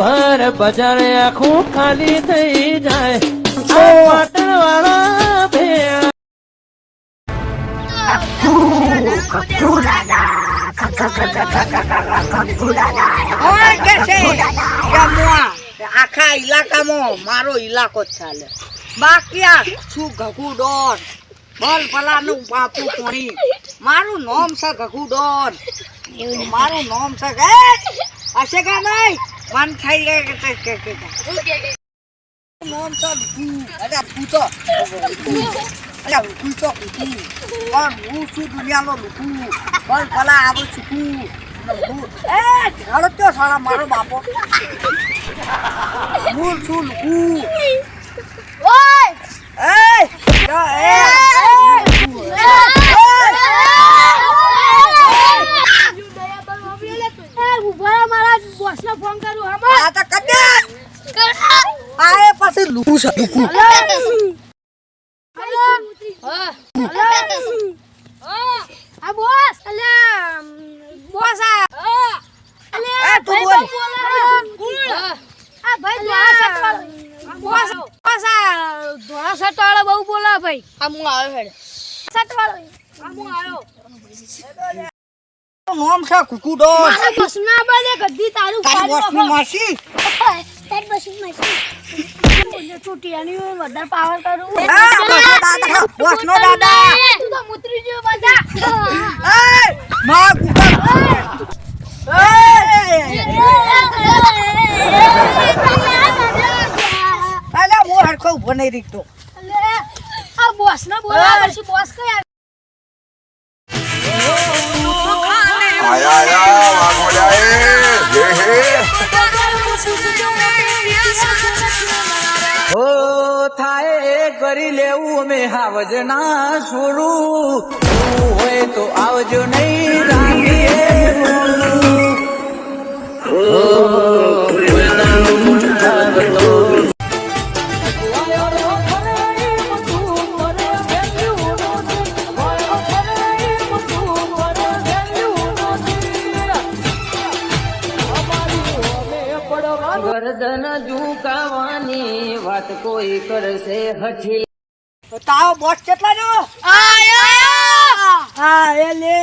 ભર બજાર આખું ખાલી થઈ જાય. પાટણ વાળા આખા ઇલાકામાં મારો ઇલાકો જ ચાલે. બાકી આ શું ઘગુ ડોન બલ ભલાનું બાપુ કોણી. મારું નામ છે ઘગુ ડોન મારું નામ છે કે હશે કે નહીં? મન થઈ ગયા કે તે કે કે મોમ લુકુ અરે પૂછો અરે પૂછો લુકુ પણ હું છું દુનિયાનો લુકુ બલ ભલા આવું છું એ ઝાડો તો સારા મારો બાપો. હું છું લુકુ એ એ આ તો કદે આ એ પછી લુકુ છે લુકુ એ તું બોલ બહુ બોલા ભાઈ હું આવ્યો હેડ સટવાળો નામ છે કુકુ ડોન મારા બસના બદલે ગદ્દી તારું તારી વસ્તુ માસી તારી બસની મશીન છૂટિયાની વધારે પાવર કરું આ બસનો દાદા બસનો દાદા તું તો મુતરી જેવો બધા એ માં કુકુ અલે હું હરખો ઊભો નહીં રીતો આ બોસ ના બોલા પછી બોસ કયા આયા આયા વાઘોડા એ થાય એ કરી લેવું મેં હાવજ ના છોડું હોય તો આવજો નહીં રાખીએ ગરદન ઝુકાવાની વાત કોઈ કરશે હઠી. તાવ બોટ બોસ કેટલા જો આ એ લે.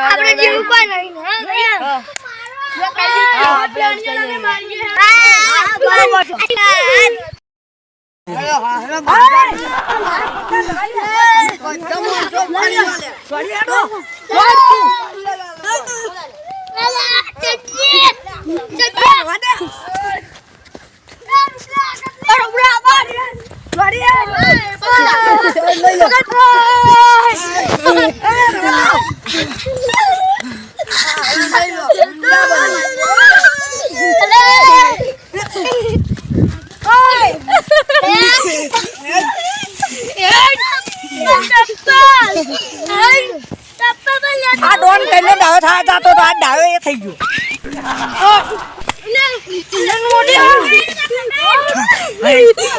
આપણે જેવું કોઈ નહીં હા. આ ડોન કઈને દાવો થાય તા તો આ દાવો એ થઈ ગયો.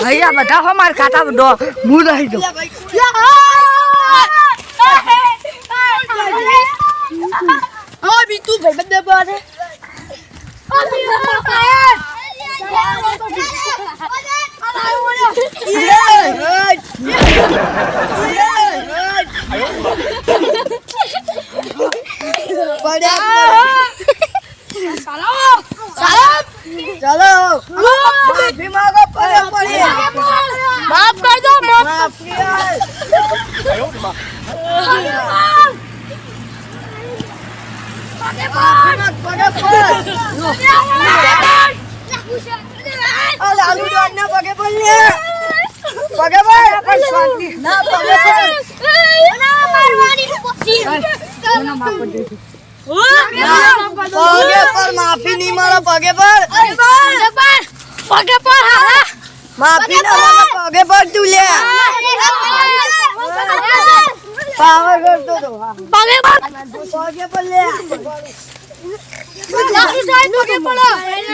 અહીંયા બધા હો માર ખાતા ડો હું રહી દો હા બીતું ભાઈ બધે બારે ચલો માફી માંગો પડે પડે માફ કરજો માફ માફી આલ. પગે પગે પડ. આ લાલુ ડોન ના પગે પડ પગે પડ. પણ શાંતિ ના પગે ના મારવાની પછી પગે પર માફી નહીં મળે પગે પર પગે પર હા માફી ના મળે પગે પર તું લે પાવર કરતો તો પગે પર પગે પર લે લાખી સાહેબ પગે પર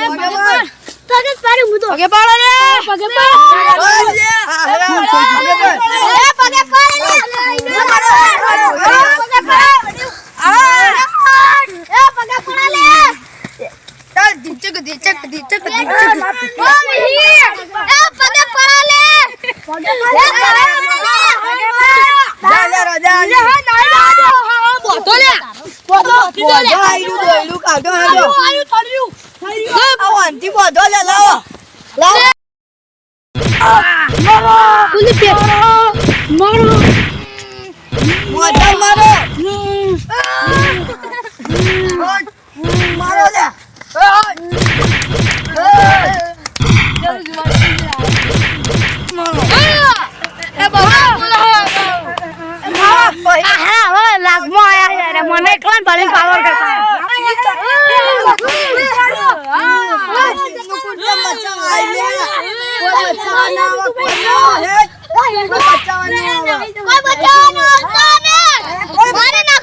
પગે પર પગે પર પગે પાડો રે પગે પાડો પગ લે. હા, હા, પગે પર. એ પગે પાડો લે પગે પાડો એ પગે પાડો લે ચાલ, ધીચક, ધીચક, ધીચક, ધીચક. એ પગે પાડો લે પગે જા, જા, રજા આલી. બોતો લે બોધો આયરું, દોયરું કાઢો, હેડો. આ વાંથી બોધો લે, લાવો. લાવો. કુલી પે મારો મારો. મારો લે. એ બાબા હા હવે લાગમાં આયા યાર મને એકલા ભલે પાવર કરતા બચાવ આઈ લે. કોઈ બચાવ ના આવે, કોઈ ના આવે.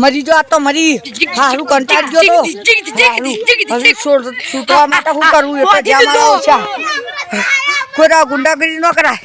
મારી જો આ તો મરી. હારું કંટાળ ગયો તો. હવે છોડ- છૂટવા માટે શું કરવું એ તો જ્યાં મારો ખોરા ગુંડાગીરી ન કરાય.